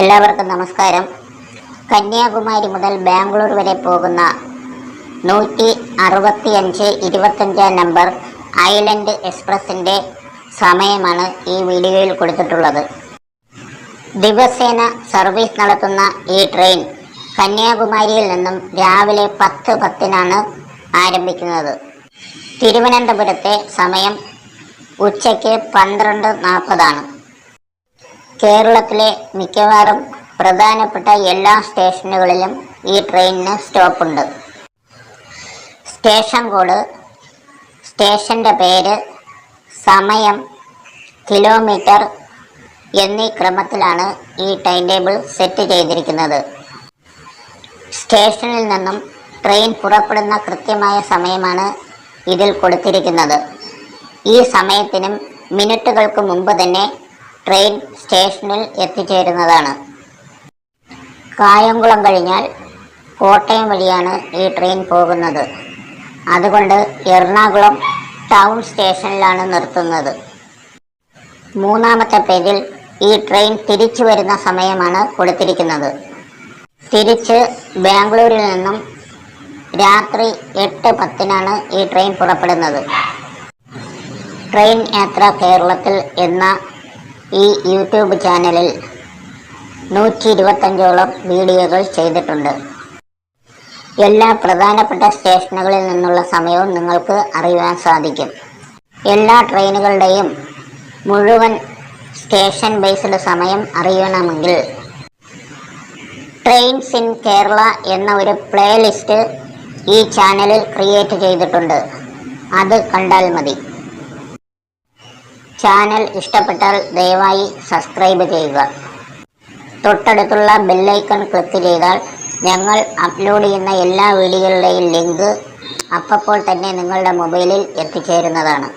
എല്ലാവർക്കും നമസ്കാരം. കന്യാകുമാരി മുതൽ ബാംഗ്ലൂർ വരെ പോകുന്ന നൂറ്റി അറുപത്തിയഞ്ച് ഇരുപത്തഞ്ചാം നമ്പർ ഐലൻഡ് എക്സ്പ്രസിന്റെ സമയമാണ് ഈ വീഡിയോയിൽ കൊടുത്തിട്ടുള്ളത്. ദിവസേന സർവീസ് നടത്തുന്ന ഈ ട്രെയിൻ കന്യാകുമാരിയിൽ നിന്നും രാവിലെ പത്ത് പത്തിനാണ് ആരംഭിക്കുന്നത്. തിരുവനന്തപുരത്തെ സമയം ഉച്ചയ്ക്ക് പന്ത്രണ്ട് നാൽപ്പതാണ്. കേരളത്തിലെ മിക്കവാറും പ്രധാനപ്പെട്ട എല്ലാ സ്റ്റേഷനുകളിലും ഈ ട്രെയിനിന് സ്റ്റോപ്പുണ്ട്. സ്റ്റേഷൻ കോഡ് സ്റ്റേഷന്റെ പേര് സമയം കിലോമീറ്റർ എന്നീ ക്രമത്തിലാണ് ഈ ടൈം ടേബിൾ സെറ്റ് ചെയ്തിരിക്കുന്നത്. സ്റ്റേഷനിൽ നിന്നും ട്രെയിൻ പുറപ്പെടുന്ന കൃത്യമായ സമയമാണ് ഇതിൽ കൊടുത്തിരിക്കുന്നത്. ഈ സമയത്തിനും മിനിറ്റുകൾക്ക് മുമ്പ് തന്നെ ട്രെയിൻ സ്റ്റേഷനിൽ എത്തിച്ചേരുന്നതാണ്. കായംകുളം കഴിഞ്ഞാൽ കോട്ടയം വഴിയാണ് ഈ ട്രെയിൻ പോകുന്നത്. അതുകൊണ്ട് എറണാകുളം ടൗൺ സ്റ്റേഷനിലാണ് നിർത്തുന്നത്. മൂന്നാമത്തെ പേജിൽ ഈ ട്രെയിൻ തിരിച്ചു വരുന്ന സമയമാണ് കൊടുത്തിരിക്കുന്നത്. തിരിച്ച് ബാംഗ്ലൂരിൽ നിന്നും രാത്രി എട്ട് പത്തിനാണ് ഈ ട്രെയിൻ പുറപ്പെടുന്നത്. ട്രെയിൻ യാത്ര കേരളത്തിൽ എന്ന ഈ യൂട്യൂബ് ചാനലിൽ നൂറ്റി ഇരുപത്തഞ്ചോളം വീഡിയോകൾ ചെയ്തിട്ടുണ്ട്. എല്ലാ പ്രധാനപ്പെട്ട സ്റ്റേഷനുകളിൽ നിന്നുള്ള സമയവും നിങ്ങൾക്ക് അറിയുവാൻ സാധിക്കും. എല്ലാ ട്രെയിനുകളുടെയും മുഴുവൻ സ്റ്റേഷൻ ബേസ്ഡ് സമയം അറിയണമെങ്കിൽ ട്രെയിൻസ് ഇൻ കേരള എന്ന ഒരു പ്ലേലിസ്റ്റ് ഈ ചാനലിൽ ക്രിയേറ്റ് ചെയ്തിട്ടുണ്ട്. അത് കണ്ടാൽ മതി. ചാനൽ ഇഷ്ടപ്പെട്ടാൽ ദയവായി സബ്സ്ക്രൈബ് ചെയ്യുക. തൊട്ടടുത്തുള്ള ബെല്ലൈക്കൺ ക്ലിക്ക് ചെയ്താൽ ഞങ്ങൾ അപ്ലോഡ് ചെയ്യുന്ന എല്ലാ വീഡിയോകളുടെയും ലിങ്ക് അപ്പോൾ തന്നെ നിങ്ങളുടെ മൊബൈലിൽ എത്തിച്ചേരുന്നതാണ്.